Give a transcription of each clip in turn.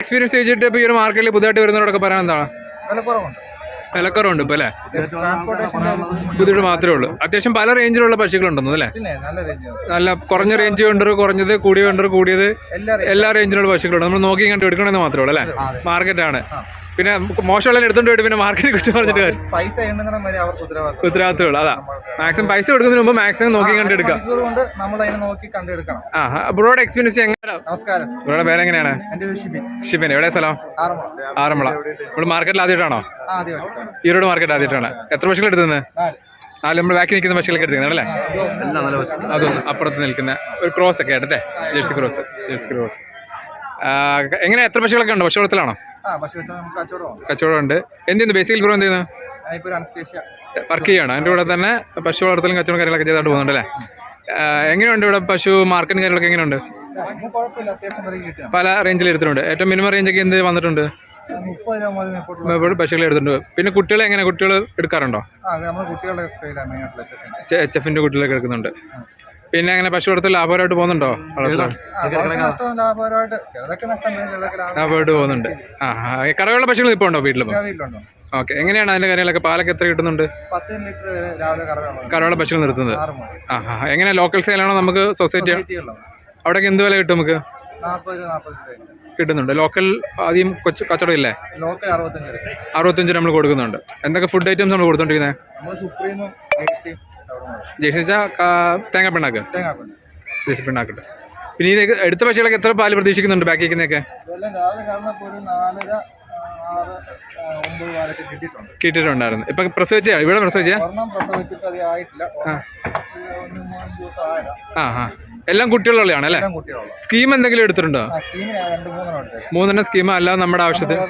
Experience ചോദിച്ചിട്ട് ഇപ്പോൾ ഈ ഒരു മാർക്കറ്റിൽ പുതുതായിട്ട് വരുന്നവരോടൊക്കെ പറയാൻ എന്താണ്? വിലക്കുറവുണ്ട്. വിലക്കുറവുണ്ട് ഇപ്പോൾ അല്ലേ? പുതിയത് മാത്രമേ ഉള്ളൂ. അത്യാവശ്യം പല റേഞ്ചിലുള്ള പശുക്കളുണ്ടെന്നു അല്ലേ? നല്ല റേഞ്ച് നല്ല കുറഞ്ഞ റേഞ്ച് ഉണ്ട് കുറഞ്ഞത് കൂടിയ ഉണ്ട് കൂടിയത് എല്ലാ റേഞ്ചിലുള്ള പശുക്കളുണ്ട് നമ്മൾ നോക്കി കണ്ട് എടുക്കണമെന്ന് മാത്രമേ ഉള്ളൂ അല്ലേ? മാർക്കറ്റാണ് പിന്നെ മോശമുള്ള എടുത്തോണ്ട് പോയിട്ട് പിന്നെ മാർക്കറ്റ് കുറിച്ച് പറഞ്ഞിട്ട് കാര്യം. പൈസ ഉത്തരവാദിത്തമുള്ളൂ അതാ. മാക്സിമം പൈസ കൊടുക്കുന്നതിന് മുമ്പ് മാക്സിമം നോക്കി കണ്ടെടുക്കാം നമ്മൾ അതിനെ നോക്കി കണ്ടെടുക്കണം ആ ബ്രോഡ് എക്സ്പീരിയൻസ് എങ്ങനെ? നമസ്കാരം. ബ്രോയുടെ പേരെങ്ങനെയാണ് ഷിബിൻ. ഷിപ്പിൻ എവിടെ സ്ഥലം? ആറന്മുള. നമ്മൾ മാർക്കറ്റിൽ ആദ്യമായിട്ടാണോ? ഈരോട് മാർക്കറ്റ് ആദ്യമായിട്ടാണ്. എത്ര പശുക്കൾ എടുത്തത് ആ നാല്. നമ്മൾ ബാക്കി നിൽക്കുന്ന പശുക്കളൊക്കെ എടുത്തിരിക്കുന്നത് അല്ലേ അതൊന്ന് അപ്പുറത്ത് നിൽക്കുന്ന ഒരു ക്രോസ് ഒക്കെ എടുത്തേ ജേഴ്സി ക്രോസ് ജേഴ്സി ക്രോസ് എങ്ങനെ എത്ര പശുക്കളൊക്കെ ഉണ്ട്? പശുവളത്തിലാണോ? ആ പശു വെച്ചാൽ നമുക്ക് കച്ചവടമാണ് കച്ചവടം ഉണ്ട്. എന്ത് ബേസിക്കൽ ബ്രോ എന്ത് ചെയ്യുന്നു? ഒരു അനസ്റ്റേഷ്യ വർക്ക് ചെയ്യണം അതിന്റെ കൂടെ തന്നെ പശു വളർത്തലും കച്ചവടം കാര്യങ്ങളൊക്കെ ചെയ്തായിട്ട് പോകുന്നുണ്ട് അല്ലേ? എങ്ങനെയുണ്ട് ഇവിടെ പശു മാർക്കറ്റും കാര്യങ്ങളൊക്കെ എങ്ങനെയുണ്ട്? പല റേഞ്ചിൽ എടുത്തിട്ടുണ്ട്. ഏറ്റവും മിനിമം റേഞ്ചൊക്കെ എന്ത് വന്നിട്ടുണ്ട്? പശുക്കളെ എടുത്തിട്ടുണ്ട്. പിന്നെ കുട്ടികളെ എങ്ങനെ? കുട്ടികൾ എടുക്കാറുണ്ടോ? എച്ച് എഫിന്റെ കുട്ടികളൊക്കെ എടുക്കുന്നുണ്ട്. പിന്നെ അങ്ങനെ പശു കൊടുത്ത് ലാഭകരമായിട്ട് പോകുന്നുണ്ടോ? ലാഭകരമായിട്ട് ലാഭമായിട്ട് പോകുന്നുണ്ട്. ആ കറവയുള്ള കറവുള്ള പശുക്കൾ ഇപ്പോൾ ഉണ്ടോ വീട്ടിലും ഓക്കെ എങ്ങനെയാണ് അതിന്റെ കാര്യങ്ങളൊക്കെ? പാലൊക്കെ എത്ര കിട്ടുന്നുണ്ട്? കറവുള്ള പശുക്കൾ നിർത്തുന്നത്. ആ എങ്ങനെ ലോക്കൽ സെയിലാണോ നമുക്ക് സൊസൈറ്റി അവിടെ എന്ത് വില കിട്ടും നമുക്ക്? കിട്ടുന്നുണ്ട്. ലോക്കൽ ആദ്യം കൊച്ചു കച്ചവടം ഇല്ലേ? ലോക്കൽ അറുപത്തഞ്ച് രൂപ. അറുപത്തഞ്ച് നമ്മൾ കൊടുക്കുന്നുണ്ട്. എന്തൊക്കെ ഫുഡ് ഐറ്റംസ് നമ്മൾ കൊടുത്തോണ്ടിരിക്കുന്നത് നമ്മൾ സുപ്രീമും ജേഴ്സിയും അവിടെ ജേഴ്സി വെച്ചാൽ തേങ്ങ പിണ്ണാക്ക് തേങ്ങാപ്പുണ്ട് ജേഴ്സി പിന്നെ ഇത് എടുത്ത പശുക്കളൊക്കെ എത്ര പാൽ പ്രതീക്ഷിക്കുന്നുണ്ട് ബാക്കി വയ്ക്കുന്നൊക്കെ കിട്ടിയിട്ടുണ്ടായിരുന്നു. ഇപ്പൊ പ്രസവിച്ച ഇവിടെ പ്രസവിച്ച ആ. ആ എല്ലാം കുട്ടികളുള്ളതാണ് അല്ലേ സ്കീം എന്തെങ്കിലും എടുത്തിട്ടുണ്ടോ? മൂന്നെണ്ണം സ്കീം അല്ലാതെ നമ്മുടെ ആവശ്യത്തിന്.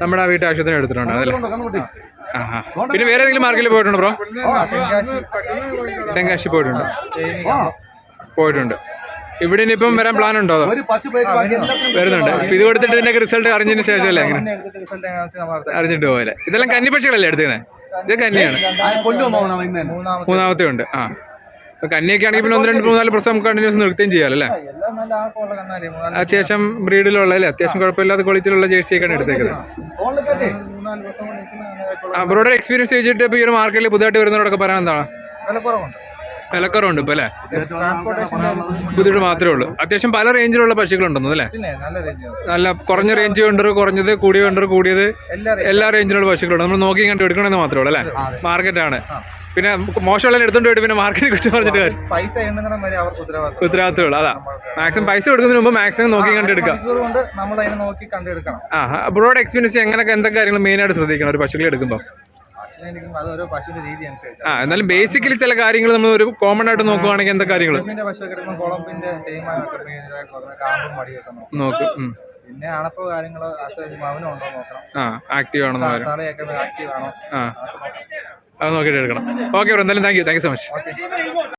നമ്മുടെ വീട്ടാവശ്യത്തിന് എടുത്തിട്ടുണ്ട് അതല്ലേ? ആ പിന്നെ വേറെ ഏതെങ്കിലും മാർക്കറ്റിൽ പോയിട്ടുണ്ടോ ബ്രോ? തെങ്കാശി. തെങ്കാശി പോയിട്ടുണ്ട്? ഇവിടെ ഇനി പോയിട്ടുണ്ട്. ഇവിടെ ഇനിയിപ്പം വരാൻ പ്ലാൻ ഉണ്ടോ വരുന്നുണ്ട്. വരുന്നുണ്ട്. ഇപ്പൊ ഇത് കൊടുത്തിട്ട് ഇതിന്റെ റിസൾട്ട് അറിഞ്ഞതിന് ശേഷമല്ലേ അങ്ങനെ? അറിഞ്ഞിട്ട് പോയല്ലേ? ഇതെല്ലാം കന്നിപ്പക്ഷികളല്ലേ എടുത്തേനെ ഇത് കന്നിയാണ്. മൂന്നാമത്തെ. മൂന്നാമത്തെ ഉണ്ട്. ആ. ഇപ്പൊ കന്നിയൊക്കെ ആണെങ്കിൽ പിന്നെ ഒന്ന് രണ്ട് മൂന്നാൽ പ്രസവം കണ്ടിന്യൂസ് നിർത്തുകയും ചെയ്യാം അല്ലേ? എല്ലാം നല്ല ആക്കമുള്ള കന്നാലി മൂന്നാൽ അത്യാവശ്യം ബ്രീഡിലുള്ള അല്ലേ അത്യാവശ്യം കുഴപ്പമില്ലാത്ത ക്വാളിറ്റിയിലുള്ള ജേഴ്സിയൊക്കെയാണ് എടുത്തേക്കുന്നത്. കൊണ്ട് നിൽക്കുന്ന കന്നാലിയായിട്ടുള്ള എക്സ്പീരിയൻസ് ചോദിച്ചിട്ട് ഇപ്പോൾ ഈ ഒരു മാർക്കറ്റിൽ പുതുതായിട്ട് വരുന്നവരൊക്കെ പറയാൻ എന്താണ്? വിലക്കുറവുണ്ട്. വിലക്കുറവുണ്ട് ഇപ്പോൾ അല്ലേ? ബുദ്ധിമുട്ട് മാത്രമേ ഉള്ളൂ. അത്യാവശ്യം പല റേഞ്ചിലുള്ള പശുക്കളുണ്ടെന്നു അല്ലേ? നല്ല റേഞ്ച് നല്ല കുറഞ്ഞ റേഞ്ച് ഉണ്ട് കുറഞ്ഞത് കൂടിയ ഉണ്ട് കൂടിയത് എല്ലാ റേഞ്ചിലുള്ള പശുക്കളുണ്ട്. നമ്മൾ നോക്കി കണ്ട് എടുക്കണമെന്ന് മാത്രമേ ഉള്ളൂ അല്ലേ? മാർക്കറ്റാണ് പിന്നെ മോശമുള്ള എടുത്തോണ്ട് പോയിട്ട് പിന്നെ മാർക്കറ്റ് കുറിച്ച് പറഞ്ഞിട്ട് കാര്യം. പൈസ ഉത്തരവാദിത്തമുള്ളൂ അതാ. മാക്സിമം പൈസ കൊടുക്കുന്നതിന് മുമ്പ് മാക്സിമം നോക്കി കണ്ടെടുക്കുക ആ ബ്രോഡ് എക്സ്പീരിയൻസ് എങ്ങനെയൊക്കെ എന്തൊക്കെ കാര്യങ്ങൾ മെയിനായിട്ട് ശ്രദ്ധിക്കണം ഒരു പശുക്കളെ എടുക്കുമ്പോൾ ആ എന്നാലും ബേസിക്കലി ചില കാര്യങ്ങൾ നമ്മൾ ഒരു കോമൺ ആയിട്ട് നോക്കുവാണെങ്കിൽ എന്താ കാര്യങ്ങൾ? നോക്കും. പിന്നെ അണപ്പോ കാര്യങ്ങൾ ആ ആക്റ്റീവ് ആണോ ആക്റ്റീവ് ആണോ? അത് നോക്കിയിട്ട് എടുക്കണം. ഓക്കെ ബ്രോ എന്തായാലും thank you thank you so much